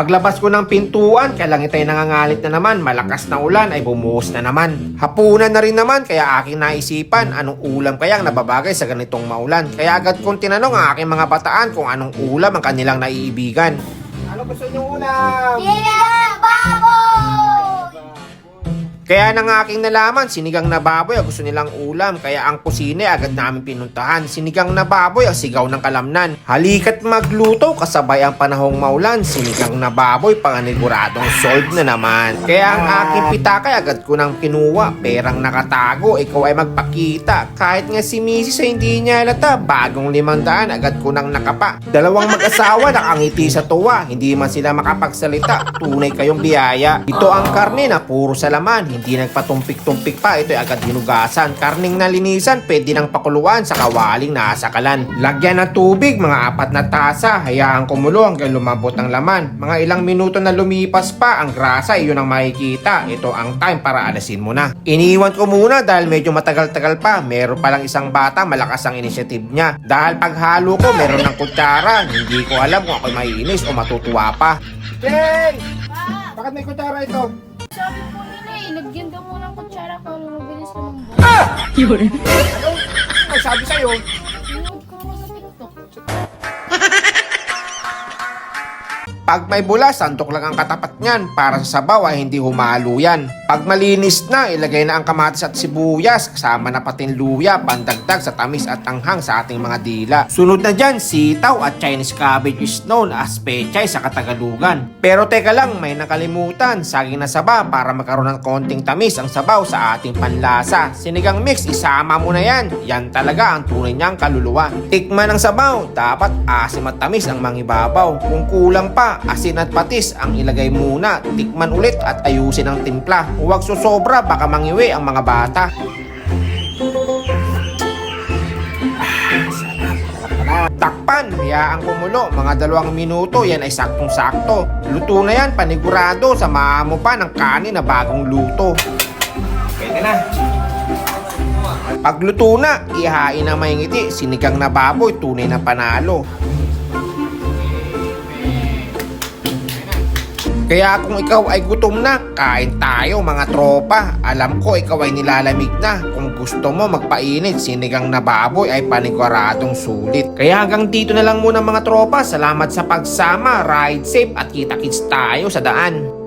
Paglabas ko ng pintuan, kaya lang itay nangangalit na naman, malakas na ulan ay bumuhos na naman. Hapunan na rin naman, kaya aking naisipan anong ulam kaya ang nababagay sa ganitong maulan. Kaya agad kong tinanong ang aking mga bataan kung anong ulam ang kanilang naiibigan. Ano gusto niyo ulam? Sinigang Kaya nang aking nalaman, sinigang na baboy ang gusto nilang ulam. Kaya ang kusina ay agad namin pinuntahan. Sinigang na baboy ang sigaw ng kalamnan. Halika't magluto kasabay ang panahong maulan. Sinigang na baboy panganiguradong solve na naman. Kaya ang aking pitakay agad ko nang kinuha. Perang nakatago, ikaw ay magpakita. Kahit nga si Mrs. ay hindi niya halata. Bagong limandaan, agad ko nang nakapa. Dalawang mag-asawa nakangiti sa tuwa. Hindi man sila makapagsalita. Tunay kayong biyaya. Ito ang karne na puro sa laman. Hindi nagpatumpik-tumpik pa. Ito ay agad hinugasan. Karning nalinisan, pwede nang pakuluan sa kawaling nasa kalan. Lagyan ng tubig, mga apat na tasa. Hayaan kumulo hanggang lumabot ang laman. Mga ilang minuto na lumipas pa, ang grasa, iyon ang makikita. Ito ang time para alasin mo na. Iniwan ko muna dahil medyo matagal-tagal pa. Meron palang isang bata, malakas ang initiative niya. Dahil paghalo ko, meron ng kutsara. Hindi ko alam kung ako'y maiinis o matutuwa pa. Jay! Bakit may kutsara ito? sabi po nila eh, lagyan daw mo ng kutsara para mabilis naman po. Ano sabi sa'yo? Pag may bula, santok lang ang katapat niyan para sa sabaw ay hindi humalo yan. Pag malinis na, ilagay na ang kamatis at sibuyas kasama na patin luya, pandagdag sa tamis at anghang sa ating mga dila. Sunod na dyan, sitaw at Chinese cabbage is known as pechay sa Katagalugan. Pero teka lang, may nakalimutan, saging na saba para magkaroon ng konting tamis ang sabaw sa ating panlasa. Sinigang mix, isama mo na yan. Yan talaga ang tunay niyang kaluluwa. Tikman ng sabaw, dapat asim at tamis ang mangibabaw. Kung kulang pa, asin at patis ang ilagay muna. Tikman ulit at ayusin ang timpla. Huwag susobra, baka mangiwi ang mga bata. Takpan, hayaang kumulo, mga dalawang minuto, yan ay saktong-sakto. Luto na yan, panigurado, samahan mo pa ng kanin na bagong luto. Pwede na. Pagluto na, ihain na may ngiti, sinigang na baboy, tunay na panalo. Kaya kung ikaw ay gutom na, kain tayo mga tropa. Alam ko ikaw ay nilalamig na. Kung gusto mo magpainit, sinigang na baboy ay paniguradong sulit. Kaya hanggang dito na lang muna mga tropa. Salamat sa pagsama, ride safe at kita-kits tayo sa daan.